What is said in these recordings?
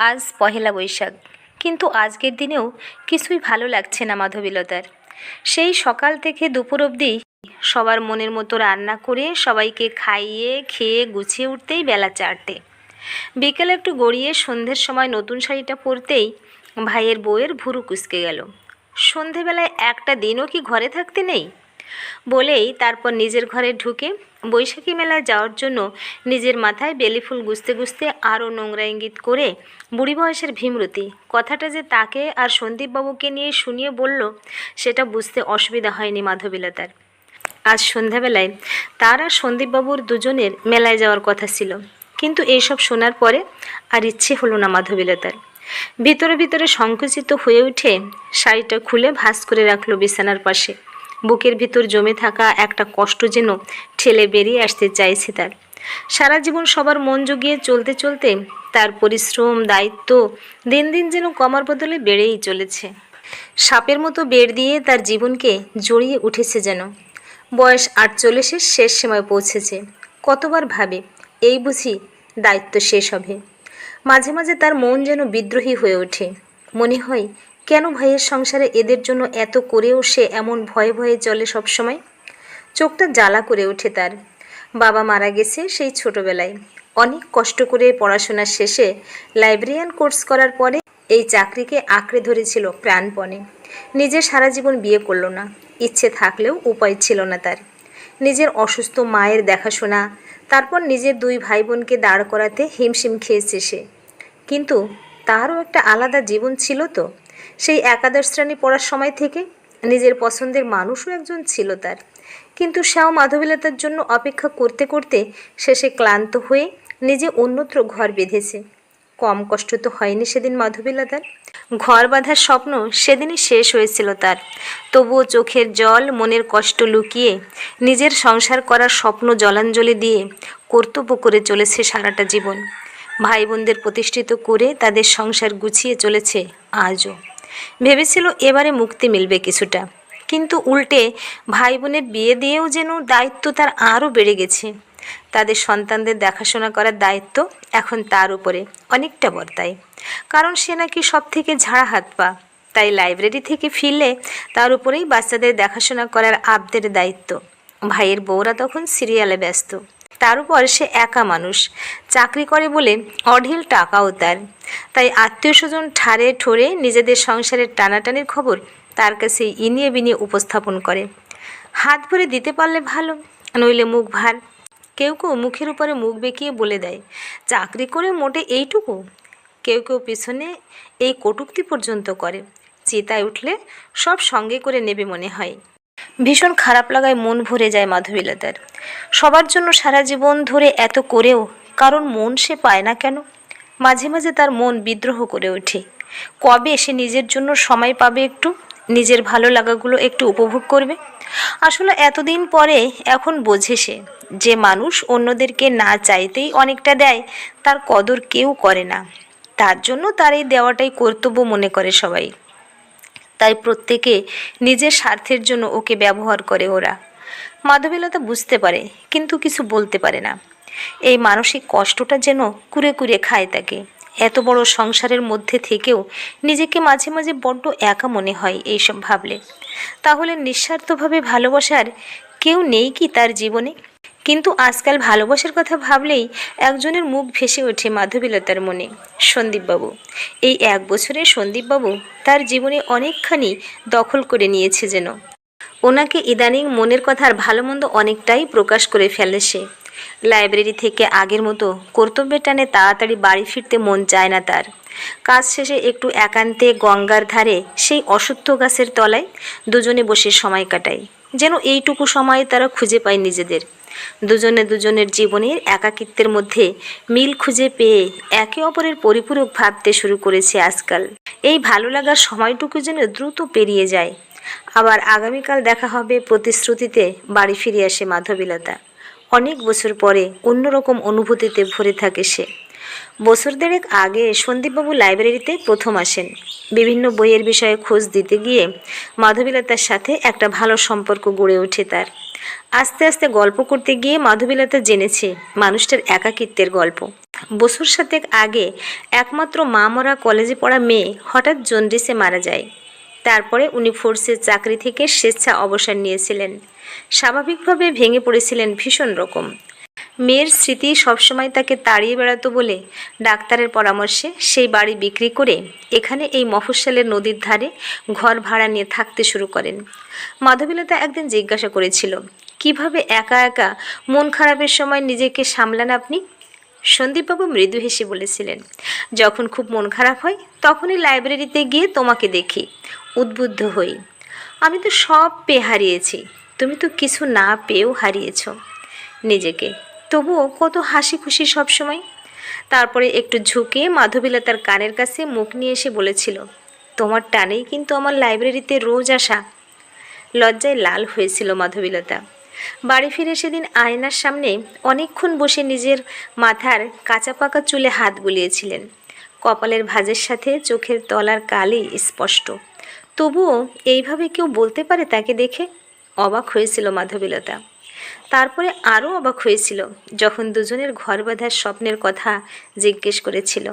আজ পহেলা বৈশাখ। কিন্তু আজকের দিনেও কিছুই ভালো লাগছে না মাধবীলতার। সেই সকাল থেকে দুপুর অবধি সবার মনের মতো রান্না করে সবাইকে খাইয়ে, খেয়ে গুছিয়ে উঠতেই বেলা চারটে। বিকেলে একটু গড়িয়ে সন্ধ্যের সময় নতুন শাড়িটা পরতেই ভাইয়ের বউয়ের ভুরু কুচকে গেল। সন্ধেবেলায় একটা দিনও কি ঘরে থাকতে নেই? বলেই তারপর নিজের ঘরে ঢুকে বৈশাখী মেলায় যাওয়ার জন্য নিজের মাথায় বেলি ফুল গুছতে গুছতে আরও নোংরা ইঙ্গিত করে বুড়ি বয়সের ভীমরতি। কথাটা যে তাকে আর সন্দীপবাবুকে নিয়ে শুনিয়ে বলল, সেটা বুঝতে অসুবিধা হয়নি মাধবীলতার। আজ সন্ধ্যাবেলায় তার আর সন্দীপবাবুর দুজনের মেলায় যাওয়ার কথা ছিল। কিন্তু এইসব শোনার পরে আর ইচ্ছে হলো না মাধবীলতার। ভিতরে ভিতরে সংকুচিত হয়ে উঠে শাড়িটা খুলে ভাঁজ করে রাখল বিছানার পাশে। বুকের ভিতর জমে থাকা একটা কষ্ট যেন ঠেলে বেরিয়ে আসতে চাইছে তার। সারা জীবন সবার মন জুগিয়ে চলতে চলতে তার পরিশ্রম, দায়িত্ব দিন দিন যেন কমার বদলে বেড়েই চলেছে। সাপের মতো বের দিয়ে তার জীবনকে জড়িয়ে উঠেছে যেন। বয়স আটচল্লিশের শেষ সময় পৌঁছেছে। কতবার ভাবে, এই বুঝি দায়িত্ব শেষ হবে। মাঝে মাঝে তার মন যেন বিদ্রোহী হয়ে ওঠে। মনে হয় কেন ভাইয়ের সংসারে এদের জন্য এত করেও সে এমন ভয়ে ভয়ে চলে সবসময়? চোখটা জ্বালা করে ওঠে তার। বাবা মারা গেছে সেই ছোটবেলায়। অনেক কষ্ট করে পড়াশোনা শেষে লাইব্রেরিয়ান কোর্স করার পরে এই চাকরিকে আঁকড়ে ধরেছিল প্রাণপণে। নিজে সারা জীবন বিয়ে করল না। ইচ্ছে থাকলেও উপায় ছিল না তার। নিজের অসুস্থ মায়ের দেখাশোনা, তারপর নিজের দুই ভাই বোনকে দাঁড় করাতে হিমশিম খেয়েছে সে। কিন্তু তারও একটা আলাদা জীবন ছিল তো। সেই একাদশ শ্রেণি পড়ার সময় থেকে নিজের পছন্দের মানুষও একজন ছিল তার। কিন্তু সেও মাধবীলতার জন্য অপেক্ষা করতে করতে শেষে ক্লান্ত হয়ে নিজে অন্যত্র ঘর বেঁধেছে। কম কষ্ট তো হয়নি সেদিন মাধবীলতার। ঘর বাঁধার স্বপ্ন সেদিনই শেষ হয়েছিল তার। তবুও চোখের জল, মনের কষ্ট লুকিয়ে নিজের সংসার করার স্বপ্ন জলাঞ্জলি দিয়ে কর্তব্য করে চলেছে সারাটা জীবন। ভাই বোনদের প্রতিষ্ঠিত করে তাদের সংসার গুছিয়ে চলেছে আজও। ভেবেছিল এবারে মুক্তি মিলবে কিছুটা। কিন্তু উল্টে ভাই বোনের বিয়ে দিয়েও যেন দায়িত্ব তার আরও বেড়ে গেছে। তাদের সন্তানদের দেখাশোনা করার দায়িত্ব এখন তার উপরে অনেকটা বর্তায়। কারণ সে নাকি সব থেকে ঝাড়া হাত পা। তাই লাইব্রেরি থেকে ফিরলে তার উপরেই বাচ্চাদের দেখাশোনা করার আবদের দায়িত্ব। ভাইয়ের বউরা তখন সিরিয়ালে ব্যস্ত। তার উপর সে একা মানুষ। চাকরি করে বলে অঢেল টাকাও তার। তাই আত্মীয় স্বজন ঠারে ঠোরে নিজেদের সংসারের টানাটানির খবর তার কাছে ইনিয়ে বিনিয়ে উপস্থাপন করে। হাত ভরে দিতে পারলে ভালো, নইলে মুখ ভার। কেউ কেউ মুখের উপরে মুখ বেঁকিয়ে বলে দেয়, চাকরি করে মোটে এইটুকু? কেউ কেউ পিছনে এই কটুক্তি পর্যন্ত করে। চিতায় উঠলে সব সঙ্গে করে নেবে মনে হয়। ভীষণ খারাপ লাগায় মন ভরে যায় মাধবীলতার। সবার জন্য সারা জীবন ধরে এত করেও কারণ মন সে পায় না কেন? মাঝে মাঝে তার মন বিদ্রোহ করে ওঠে। কবে সে নিজের জন্য সময় পাবে একটু, নিজের ভালো লাগাগুলো একটু উপভোগ করবে? আসলে এতদিন পরে এখন বোঝে সে, যে মানুষ অন্যদেরকে না চাইতেই অনেকটা দেয়, তার কদর কেউ করে না। তার জন্য তার এই দেওয়াটাই কর্তব্য মনে করে সবাই। তাই প্রত্যেকে নিজের স্বার্থের জন্য ওকে ব্যবহার করে ওরা। মাধবীলতা বুঝতে পারে, কিন্তু কিছু বলতে পারে না। এই মানসিক কষ্টটা যেন কুরে কুরে খায় তাকে। এত বড় সংসারের মধ্যে থেকেও নিজেকে মাঝে মাঝে বড্ড একা মনে হয় এইসব ভাবলে। তাহলে নিঃস্বার্থভাবে ভালোবাসার কেউ নেই কি তার জীবনে? কিন্তু আজকাল ভালোবাসার কথা ভাবলেই একজনের মুখ ভেসে ওঠে মাধবীলতার মনে। সন্দীপবাবু, এই এক বছরে সন্দীপবাবু তার জীবনে অনেকখানি দখল করে নিয়েছে যেন। ওনাকে ইদানিং মনের কথার ভালো মন্দ অনেকটাই প্রকাশ করে ফেলে সে। লাইব্রেরি থেকে আগের মতো কর্তব্যের টানে তাড়াতাড়ি বাড়ি ফিরতে মন চায় না তার। কাজ শেষে একটু একান্তে গঙ্গার ধারে সেই অসত্য গাছের তলায় দুজনে বসে সময় কাটায়, যেন এইটুকু সময় তারা খুঁজে পায় নিজেদের। দুজনে দুজনের জীবনের একাকিত্বের মধ্যে মিল খুঁজে পেয়ে একে অপরের পরিপূরক ভাবতে শুরু করেছে আজকাল। এই ভালো লাগার সময়টুকু যেন দ্রুত পেরিয়ে যায়। আবার আগামীকাল দেখা হবে প্রতিশ্রুতিতে বাড়ি ফিরে আসে মাধবীলতা। অনেক বছর পরে অন্যরকম অনুভূতিতে ভরে থাকে সে। বছর দেড়েক আগে সন্দীপবাবু লাইব্রেরিতে প্রথম আসেন। বিভিন্ন বইয়ের বিষয়ে খোঁজ দিতে গিয়ে মাধবীলতার সাথে একটা ভালো সম্পর্ক গড়ে ওঠে তার। আস্তে আস্তে গল্প করতে গিয়ে মাধবীলতা জেনেছে মানুষটার একাকিত্বের গল্প। বসুর সাথে আগে একমাত্র মা মরা কলেজে পড়া মেয়ে হঠাৎ জন্ডিসে মারা যায়। তারপরে উনি ফোর্সের চাকরি থেকে স্বেচ্ছা অবসর নিয়েছিলেন। স্বাভাবিকভাবে ভেঙে পড়েছিলেন ভীষণ রকম। মেয়ের স্মৃতি সবসময় তাকে তাড়িয়ে বেড়াতো বলে ডাক্তারের পরামর্শে সেই বাড়ি বিক্রি করে এখানে এই মফস্বলের নদীর ধারে ঘর ভাড়া নিয়ে থাকতে শুরু করেন। মাধবীলতা একদিন জিজ্ঞাসা করেছিল, কীভাবে একা একা মন খারাপের সময় নিজেকে সামলান আপনি? সন্দীপবাবু মৃদু হেসে বলেছিলেন, যখন খুব মন খারাপ হয় তখনই লাইব্রেরিতে গিয়ে তোমাকে দেখি, উদ্বুদ্ধ হই। আমি তো সব পেয়ে হারিয়েছি, তুমি তো কিছু না পেয়েও হারিয়েছ নিজেকে। তবুও কত হাসি খুশি সবসময়। তারপরে একটু ঝুঁকে মাধবীলতার কানের কাছে মুখ নিয়ে এসে বলেছিল, তোমার টানেই কিন্তু আমার লাইব্রেরিতে রোজ আসা। লজ্জায় লাল হয়েছিল মাধবীলতা। বাড়ি ফিরে সেদিন আয়নার সামনে অনেকক্ষণ বসে নিজের মাথার কাঁচা পাকা চুলে হাত বুলিয়েছিলেন। কপালের ভাঁজের সাথে চোখের তলার কালি স্পষ্ট। তবুও এইভাবে কেউ বলতে পারে তাকে দেখে? অবাক হয়েছিল মাধবীলতা। তারপরে আরও অবাক হয়েছিল যখন দুজনের ঘর বাঁধার স্বপ্নের কথা জিজ্ঞেস করেছিল।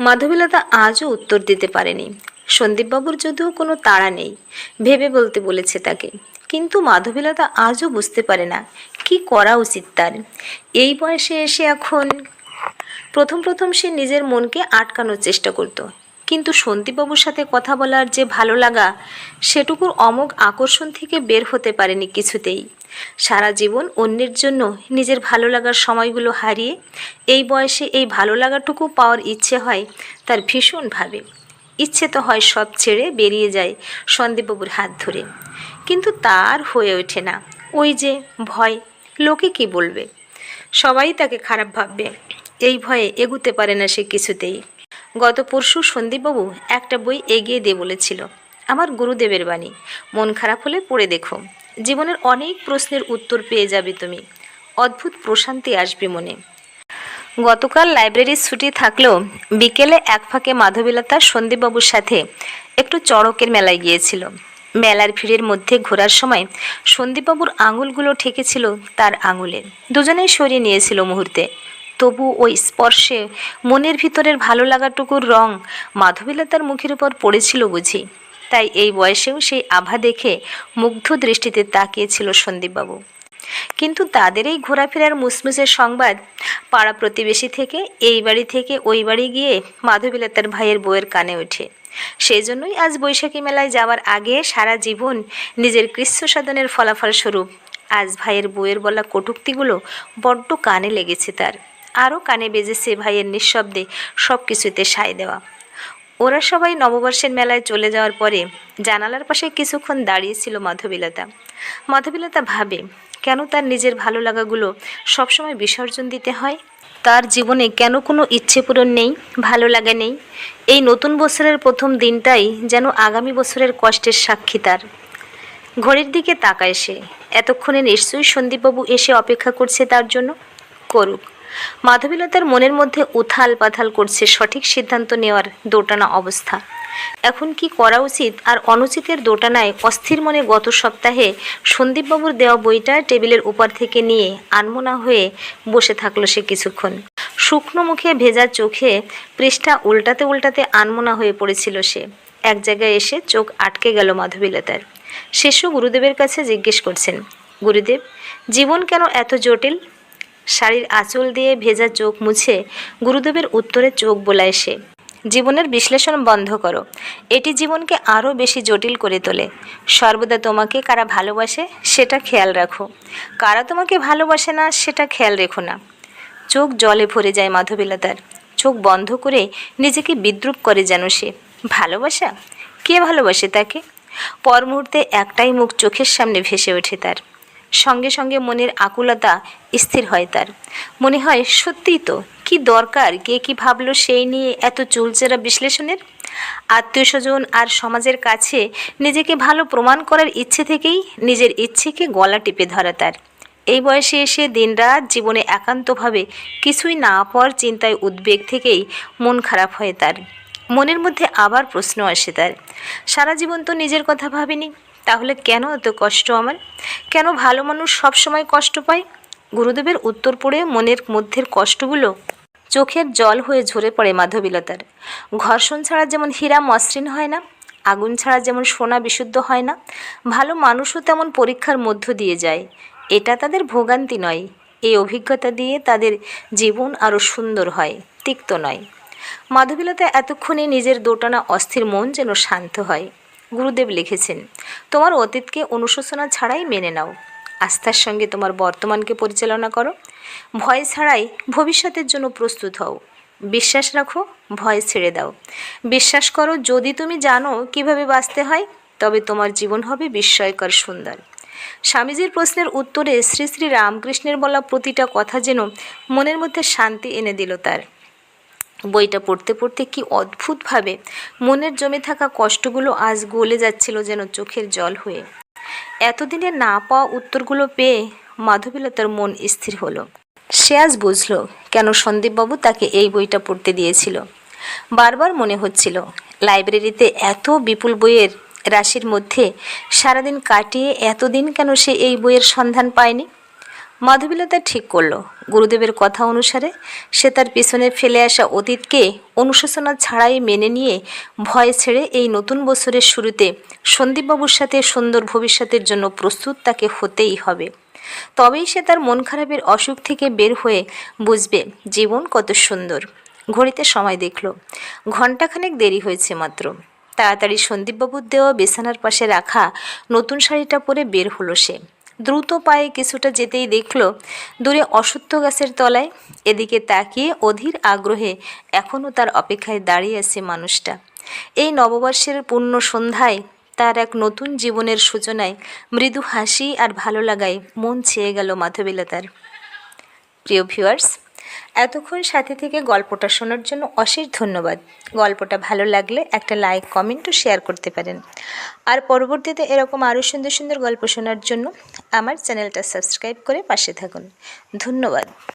মাধবীলতা আজও উত্তর দিতে পারেনি। সন্দীপবাবুর যদিও কোনো তাড়া নেই, ভেবে বলতে বলেছে তাকে। কিন্তু মাধবীলতা আজও বুঝতে পারে না কি করা উচিত তার। এই বয়সে এসে এখন প্রথম প্রথম সে নিজের মনকে আটকানোর চেষ্টা করত। কিন্তু সন্দীপবাবুর সাথে কথা বলার যে ভালো লাগা, সেটুকুর অমোঘ আকর্ষণ থেকে বের হতে পারেনি কিছুতেই। সারা জীবন অন্যের জন্য নিজের ভালো লাগার সময়গুলো হারিয়ে, এই বয়সে এই ভালো লাগাটুকু পাওয়ার ইচ্ছে হয় তার ভীষণভাবে। ইচ্ছে তো হয় সব ছেড়ে বেরিয়ে যায় সন্দীপবাবুর হাত ধরে। কিন্তু তার হয়ে ওঠে না। ওই যে ভয়, লোকে কি বলবে? সবাই তাকে খারাপ ভাববে। এই ভয়ে এগুতে পারে না সে কিছুতেই। গত পরশু সন্দীপবাবু একটা বই এগিয়ে দিয়ে বলেছিল, আমার গুরুদেবের বাণী। মন খারাপ হলে পড়ে দেখো। জীবনের অনেক প্রশ্নের উত্তর পেয়ে যাবে তুমি। অদ্ভুত প্রশান্তি আসবে মনে। গতকাল লাইব্রেরির ছুটি থাকলেও বিকেলে এক ফাঁকে মাধবীলতা সন্দীপবাবুর সাথে একটু চড়কের মেলায় গিয়েছিল। মেলার ভিড়ের মধ্যে ঘোরার সময় সন্দীপবাবুর আঙুলগুলো ঠেকেছিল তার আঙুলে। দুজনেই সরিয়ে নিয়েছিল মুহূর্তে। তবু ওই স্পর্শে মনের ভিতরের ভালো লাগাটুকুর রং মাধবীলতার মুখের উপর পড়েছিল বুঝি। তাই এই বয়সেও সেই আভা দেখে মুগ্ধ দৃষ্টিতে তাকিয়েছিল সন্দীপবাবু। কিন্তু তাদের এই ঘোরাফেরার মুসমুসের সংবাদ পাড়া প্রতিবেশী থেকে এই বাড়ি থেকে ওই বাড়ি গিয়ে মাধবীলতার ভাইয়ের বউয়ের কানে ওঠে। সেই জন্যই আজ বৈশাখী মেলায় যাওয়ার আগে সারা জীবন নিজের কৃষ্ণ সাধনের ফলাফল স্বরূপ আজ ভাইয়ের বউয়ের বলা কটুক্তিগুলো বড্ড কানে লেগেছে তার। আরও কানে বেজেছে ভাইয়ের নিঃশব্দে সব কিছুতে সায় দেওয়া। ওরা সবাই নববর্ষের মেলায় চলে যাওয়ার পরে জানালার পাশে কিছুক্ষণ দাঁড়িয়েছিল মাধবীলতা। মাধবীলতা ভাবে, কেন তার নিজের ভালো লাগাগুলো সবসময় বিসর্জন দিতে হয়? তার জীবনে কেন কোনো ইচ্ছে পূরণ নেই, ভালো লাগা নেই? এই নতুন বছরের প্রথম দিনটাই যেন আগামী বছরের কষ্টের সাক্ষী তার। ঘড়ির দিকে তাকায় সে। এতক্ষণে নিশ্চয়ই সন্দীপবাবু এসে অপেক্ষা করছে তার জন্য? করুক। মাধবীলতার মনের মধ্যে উথাল পাথাল করছে সঠিক সিদ্ধান্ত নেওয়ার দোটানা অবস্থা। এখন কি করা উচিত আর অনুচিতের দোটানায় অস্থির মনে গত সপ্তাহে সন্দীপবাবুর দেওয়া বইটা টেবিলের উপর থেকে নিয়ে আনমনা হয়ে বসে থাকল সে কিছুক্ষণ। শুকনো মুখে ভেজা চোখে পৃষ্ঠা উল্টাতে উল্টাতে আনমনা হয়ে পড়েছিল সে। এক জায়গায় এসে চোখ আটকে গেল মাধবীলতার। শিশু গুরুদেবের কাছে জিজ্ঞেস করছেন, গুরুদেব, জীবন কেন এত জটিল? শাড়ির আঁচল দিয়ে ভেজা চোখ মুছে গুরুদেবের উত্তরে চোখ বোলায় সে। জীবনের বিশ্লেষণ বন্ধ করো। এটি জীবনকে আরও বেশি জটিল করে তোলে। সর্বদা তোমাকে কারা ভালোবাসে সেটা খেয়াল রাখো। কারা তোমাকে ভালোবাসে না সেটা খেয়াল রেখো না। চোখ জলে ভরে যায় মাধবীলতার। চোখ বন্ধ করে নিজেকে বিদ্রুপ করে যেন সে। ভালোবাসা? কে ভালোবাসে তাকে? পর মুহূর্তে একটাই মুখ চোখের সামনে ভেসে ওঠে তার। সঙ্গে সঙ্গে মনের আকুলতা স্থির হয় তার। মনে হয়, সত্যিই তো, কি দরকার, কে কি ভাবলো সেই নিয়ে এত চুলচেরা বিশ্লেষণের? আত্মীয় স্বজন আর সমাজের কাছে নিজেকে ভালো প্রমাণ করার ইচ্ছে থেকেই নিজের ইচ্ছেকে গলা টিপে ধরা তার। এই বয়সে এসে দিনরাত জীবনে একান্তভাবে কিছুই না পাওয়ার চিন্তায় উদ্বেগ থেকেই মন খারাপ হয় তার। মনের মধ্যে আবার প্রশ্ন আসে তার। সারা জীবন তো নিজের কথা ভাবিনি। তাহলে কেন এত কষ্ট আমার? কেন ভালো মানুষ সব সময় কষ্ট পায়? গুরুদেবের উত্তর পড়ে মনের মধ্যের কষ্টগুলো চোখের জল হয়ে ঝরে পড়ে মাধবীলতার। ঘর্ষণ ছাড়া যেমন হীরা মসৃণ হয় না, আগুন ছাড়া যেমন সোনা বিশুদ্ধ হয় না, ভালো মানুষও তেমন পরীক্ষার মধ্য দিয়ে যায়। এটা তাদের ভোগান্তি নয়। এই অভিজ্ঞতা দিয়ে তাদের জীবন আরও সুন্দর হয়, তিক্ত নয়। মাধবীলতা এতক্ষণে নিজের দোটানা অস্থির মন যেন শান্ত হয়। গুরুদেব লিখেছেন, তোমার অতীতকে অনুশোচনা ছাড়াই মেনে নাও। আস্থার সঙ্গে তোমার বর্তমানকে পরিচালনা করো। ভয় ছাড়াই ভবিষ্যতের জন্য প্রস্তুত হও। বিশ্বাস রাখো, ভয় ছেড়ে দাও। বিশ্বাস করো, যদি তুমি জানো কীভাবে বাঁচতে হয়, তবে তোমার জীবন হবে বিস্ময়কর সুন্দর। স্বামীজির প্রশ্নের উত্তরে শ্রী শ্রী রামকৃষ্ণের বলা প্রতিটা কথা যেন মনের মধ্যে শান্তি এনে দিল তার। বইটা পড়তে পড়তে কি অদ্ভুতভাবে মনের জমে থাকা কষ্টগুলো আজ গলে যাচ্ছিল যেন চোখের জল হয়ে। এতদিনে না পাওয়া উত্তরগুলো পেয়ে মাধবীলতার মন স্থির হলো। সে আজ বুঝল কেন সন্দীপবাবু তাকে এই বইটা পড়তে দিয়েছিল। বারবার মনে হচ্ছিল, লাইব্রেরিতে এত বিপুল বইয়ের রাশির মধ্যে সারাদিন কাটিয়ে এতদিন কেন সে এই বইয়ের সন্ধান পায়নি? মাধবীলতা ঠিক করল। গুরুদেবের কথা অনুসারে সে তার পিছনে ফেলে আসা অতীতকে অনুশোচনা ছাড়াই মেনে নিয়ে ভয় ছেড়ে এই নতুন বছরের শুরুতে সন্দীপবাবুর সাথে সুন্দর ভবিষ্যতের জন্য প্রস্তুত তাকে হতেই হবে। তবেই সে তার মন খারাপের অসুখ থেকে বের হয়ে বুঝবে জীবন কত সুন্দর। ঘড়িতে সময় দেখল। ঘণ্টাখানেক দেরি হয়েছে মাত্র। তাড়াতাড়ি সন্দীপবাবুর দেওয়া বিছানার পাশে রাখা নতুন শাড়িটা পরে বের হলো সে। দ্রুত পায়ে কিছুটা যেতেই দেখল দূরে অসত্য গাছের তলায়। এদিকে তাকিয়ে অধীর আগ্রহে এখনও তার অপেক্ষায় দাঁড়িয়ে আছে মানুষটা। এই নববর্ষের পূর্ণ সন্ধ্যায় তার এক নতুন জীবনের সূচনায় মৃদু হাসি আর ভালো লাগায় মন ছেয়ে গেল মাধবীলতার। প্রিয় ভিউয়ার্স এতক্ষণ সাথে থেকে গল্পটা শোনার জন্য অশেষ ধন্যবাদ। গল্পটা ভালো লাগলে একটা লাইক, কমেন্ট ও শেয়ার করতে পারেন। আর পরবর্তীতে এরকম আরও সুন্দর সুন্দর গল্প শোনার জন্য আমার চ্যানেলটা সাবস্ক্রাইব করে পাশে থাকুন। ধন্যবাদ।